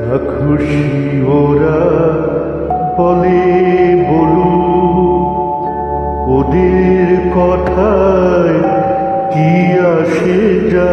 যা খুশি ওরা বলে বলু ওদের কথায় কি আসে যা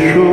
show.